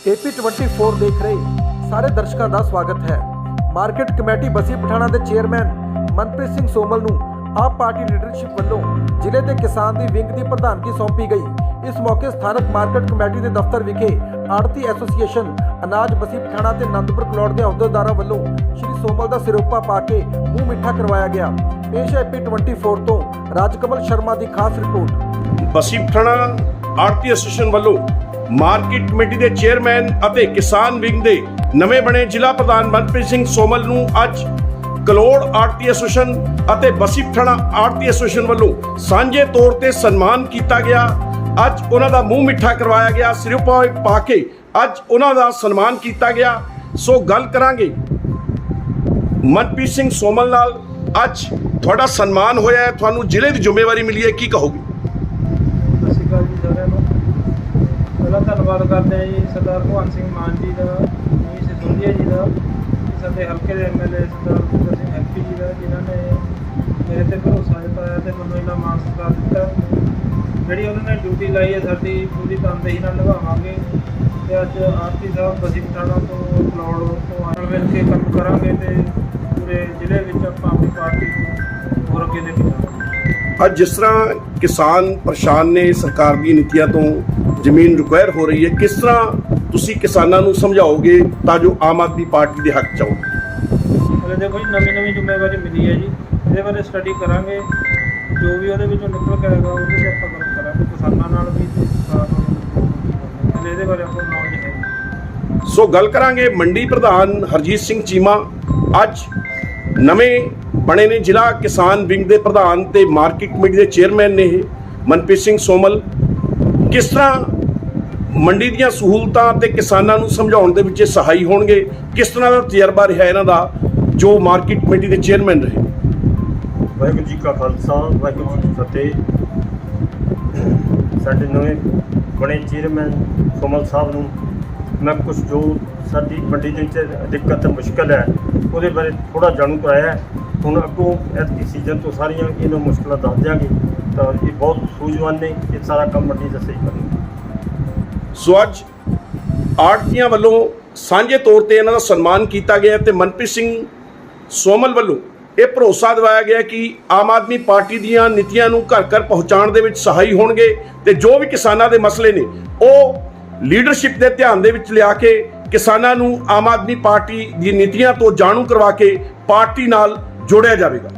AP24 ਦੇਖ ਰਹੇ ਸਾਰੇ ਦਰਸ਼ਕਾਂ ਦਾ ਸਵਾਗਤ ਹੈ। ਮਾਰਕੀਟ ਕਮੇਟੀ ਬਸੀ ਪਠਾਣਾ ਦੇ ਚੇਅਰਮੈਨ ਮਨਪ੍ਰੀਤ ਸਿੰਘ ਸੋਮਲ ਨੂੰ ਆਪ ਪਾਰਟੀ ਲੀਡਰਸ਼ਿਪ ਵੱਲੋਂ ਜ਼ਿਲ੍ਹੇ ਦੇ ਕਿਸਾਨ ਦੀ ਵਿੰਗ ਦੀ ਪ੍ਰਧਾਨਗੀ ਸੌਂਪੀ ਗਈ। ਇਸ ਮੌਕੇ ਸਥਾਨਕ ਮਾਰਕੀਟ ਕਮੇਟੀ ਦੇ ਦਫ਼ਤਰ ਵਿਖੇ ਆੜਤੀ ਐਸੋਸੀਏਸ਼ਨ, ਅਨਾਜ ਬਸੀ ਪਠਾਣਾ ਤੇ ਆਨੰਦਪੁਰ ਪਲਾਟ ਦੇ ਅਹੁਦੇਦਾਰਾਂ ਵੱਲੋਂ ਸ਼੍ਰੀ ਸੋਮਲ ਦਾ ਸਿਰੋਪਾ ਪਾ ਕੇ ਮੂੰਹ ਮਿੱਠਾ ਕਰਵਾਇਆ ਗਿਆ। ਪੇਸ਼ ਹੈ AP24 ਤੋਂ ਰਾਜਕਮਲ ਸ਼ਰਮਾ ਦੀ ਖਾਸ ਰਿਪੋਰਟ। ਬਸੀ ਪਠਾਣਾ ਆੜਤੀ ਐਸੋਸੀਏਸ਼ਨ ਵੱਲੋਂ ਮਾਰਕੀਟ ਕਮੇਟੀ ਦੇ ਚੇਅਰਮੈਨ ਅਤੇ ਕਿਸਾਨ ਵਿੰਗ ਦੇ ਨਵੇਂ ਬਣੇ ਜ਼ਿਲ੍ਹਾ ਪ੍ਰਧਾਨ ਮਨਪ੍ਰੀਤ ਸਿੰਘ ਸੋਮਲ ਨੂੰ ਅੱਜ ਕਲੋੜ ਆੜਤੀ ਐਸੋਸੀਏਸ਼ਨ ਅਤੇ ਬਸੀ ਪਠਾਣਾ ਆੜਤੀ ਐਸੋਸੀਏਸ਼ਨ ਵੱਲੋਂ ਸਾਂਝੇ ਤੌਰ ਤੇ ਸਨਮਾਨ ਕੀਤਾ ਗਿਆ। ਅੱਜ ਉਹਨਾਂ ਦਾ ਮੂੰਹ ਮਿੱਠਾ ਕਰਵਾਇਆ ਗਿਆ, ਸਿਰੋਪਾ ਪਾ ਕੇ ਅੱਜ ਉਹਨਾਂ ਦਾ ਸਨਮਾਨ ਕੀਤਾ ਗਿਆ। ਸੋ ਗੱਲ ਕਰਾਂਗੇ ਮਨਪ੍ਰੀਤ ਸਿੰਘ ਸੋਮਲ ਨਾਲ। ਅੱਜ ਤੁਹਾਡਾ ਸਨਮਾਨ ਹੋਇਆ ਹੈ, ਤੁਹਾਨੂੰ ਜ਼ਿਲ੍ਹੇ ਦੀ ਜ਼ਿੰਮੇਵਾਰੀ ਮਿਲੀ ਹੈ, ਕੀ ਕਹੋਗੇ? ਕਰਦੇ ਹਾਂ ਜੀ, ਸਰਦਾਰ ਭਗਵੰਤ ਸਿੰਘ ਮਾਨ ਜੀ ਦਾ ਜੀ ਸਿਸੋਦੀਆ ਜੀ ਦਾ, ਸਾਡੇ ਹਲਕੇ ਦੇ ਐਮਐਲਏ ਸਰਦਾਰ ਭੁਪਿੰਦਰ ਸਿੰਘ ਐਮਪੀ ਜੀ ਦਾ, ਜਿਨ੍ਹਾਂ ਨੇ ਮੇਰੇ ਤੇ ਭਰੋਸਾ ਜਤਾਇਆ ਤੇ ਮੈਨੂੰ ਇੰਨਾ ਮਾਣ ਸਤਿਕਾਰ ਦਿੱਤਾ। ਜਿਹੜੀ ਉਹਨਾਂ ਨੇ ਡਿਊਟੀ ਲਾਈ ਹੈ, ਸਾਡੀ ਪੂਰੀ ਤਨਦੇਹੀ ਨਾਲ ਨਿਭਾਵਾਂਗੇ। ਤੇ ਅੱਜ ਆਰਤੀ ਸਾਹਿਬ ਬਸੀ ਪਠਾਣਾ ਤੋਂ ਫਲੋਰ ਤੋਂ ਆਣ ਮਿਲ ਕੇ ਕੰਮ ਕਰਾਂਗੇ ਤੇ ਪੂਰੇ ਜ਼ਿਲ੍ਹੇ ਵਿੱਚ ਆਪਾਂ ਆਪਣੀ ਪਾਰਟੀ ਨੂੰ ਹੋਰ ਅੱਗੇ ਲੈ ਕੇ ਅੱਜ ਜਿਸ ਤਰ੍ਹਾਂ ਕਿਸਾਨ ਪਰੇਸ਼ਾਨ ਨੇ ਸਰਕਾਰ ਦੀ ਨੀਤੀਆਂ ਤੋਂ ਜ਼ਮੀਨ ਰਿਕਵਾਇਰ ਹੋ ਰਹੀ ਹੈ ਕਿਸ ਤਰ੍ਹਾਂ ਤੁਸੀਂ ਕਿਸਾਨਾਂ ਨੂੰ ਸਮਝਾਓਗੇ ਤਾਂ ਜੋ ਆਮ ਆਦਮੀ ਪਾਰਟੀ ਦੇ ਹੱਕ ਚ ਆਉਣ? ਹਲੇ ਦੇਖੋ ਜੀ ਨਵੀਂ ਨਵੀਂ ਜ਼ਿੰਮੇਵਾਰੀ ਮਿਲੀ ਹੈ ਜੀ। ਇਹਦੇ ਬਾਰੇ ਸਟੱਡੀ ਕਰਾਂਗੇ। ਜੋ ਵੀ ਉਹਦੇ ਵਿੱਚੋਂ ਨਿਕਲ ਕੇ ਆਏਗਾ ਉਹਦੇ ਤੇ ਆਪਾਂ ਗੱਲ ਕਰਾਂਗੇ। ਕਿਸਾਨਾਂ ਨਾਲ ਵੀ ਇਹਦੇ ਬਾਰੇ ਆਪਾਂ ਨੌਲੇਜ ਹੈ ਸੋ ਗੱਲ ਕਰਾਂਗੇ ਮੰਡੀ ਪ੍ਰਧਾਨ ਹਰਜੀਤ ਸਿੰਘ ਚੀਮਾ। ਅੱਜ ਨਵੇਂ ਬਣੇ ਨੇ ਜ਼ਿਲ੍ਹਾ ਕਿਸਾਨ ਵਿੰਗ ਦੇ ਪ੍ਰਧਾਨ ਤੇ ਮਾਰਕੀਟ ਕਮੇਟੀ ਦੇ ਚੇਅਰਮੈਨ ਨੇ ਇਹ। ਮਨਪ੍ਰੀਤ ਸਿੰਘ ਸੋਮਲ, ਕਿਸ ਤਰ੍ਹਾਂ ਮੰਡੀ ਦੀਆਂ ਸਹੂਲਤਾਂ ਤੇ ਕਿਸਾਨਾਂ ਨੂੰ ਸਮਝਾਉਣ ਦੇ ਵਿੱਚ ਸਹਾਈ ਹੋਣਗੇ? ਕਿਸ ਤਰ੍ਹਾਂ ਦਾ ਤਜਰਬਾ ਰਿਹਾ ਇਹਨਾਂ ਦਾ ਜੋ ਮਾਰਕੀਟ ਕਮੇਟੀ ਦੇ ਚੇਅਰਮੈਨ ਰਹੇ? ਵਾਹਿਗੁਰੂ ਜੀ ਕਾ ਖਾਲਸਾ, ਵਾਹਿਗੁਰੂ ਜੀ ਕੀ ਫਤਿਹ। ਸਾਡੇ ਨਵੇਂ ਬਣੇ ਚੇਅਰਮੈਨ ਕੋਮਲ ਸਾਹਿਬ ਨੂੰ ਮੈਂ ਕੁਝ ਜੋ ਸਾਡੀ ਮੰਡੀ ਦੇ ਵਿੱਚ ਦਿੱਕਤ, ਮੁਸ਼ਕਲ ਹੈ, ਉਹਦੇ ਬਾਰੇ ਥੋੜਾ ਜਾਣੂ ਕਰਾਇਆ ਹੁਣ ਅੱਗੋਂ ਐਤਕੀ ਸੀਜ਼ਨ ਤੋਂ ਸਾਰੀਆਂ ਇਹਨਾਂ ਮੁਸ਼ਕਲਾਂ ਦੱਸ ਦਿਆਂਗੇ, ਤਾਂ ਇਹ ਬਹੁਤ ਸੂਝਵਾਨ ਨੇ, ਇਹ ਸਾਰਾ ਕੰਮ ਮੰਡੀ ਦਾ ਸਹੀ ਕਰਨਗੇ। ਸੋ ਅੱਜ ਆੜਤੀਆਂ ਵੱਲੋਂ ਸਾਂਝੇ ਤੌਰ ਤੇ ਇਹਨਾਂ ਦਾ ਸਨਮਾਨ ਕੀਤਾ ਗਿਆ ਤੇ ਮਨਪ੍ਰੀਤ ਸਿੰਘ ਸੋਮਲ ਵੱਲੋਂ ਇਹ ਭਰੋਸਾ ਦਿਵਾਇਆ ਗਿਆ ਕਿ ਆਮ ਆਦਮੀ ਪਾਰਟੀ ਦੀਆਂ ਨੀਤੀਆਂ ਨੂੰ ਘਰ ਘਰ ਪਹੁੰਚਾਉਣ ਦੇ ਵਿੱਚ ਸਹਾਈ ਹੋਣਗੇ ਤੇ ਜੋ ਵੀ ਕਿਸਾਨਾਂ ਦੇ ਮਸਲੇ ਨੇ, ਉਹ ਲੀਡਰਸ਼ਿਪ ਦੇ ਧਿਆਨ ਦੇ ਵਿੱਚ ਲਿਆ ਕੇ ਕਿਸਾਨਾਂ ਨੂੰ ਆਮ ਆਦਮੀ ਪਾਰਟੀ ਦੀ ਨੀਤੀਆਂ ਤੋਂ ਜਾਣੂ ਕਰਵਾ ਕੇ ਪਾਰਟੀ ਨਾਲ ਜੋੜਿਆ ਜਾਵੇਗਾ।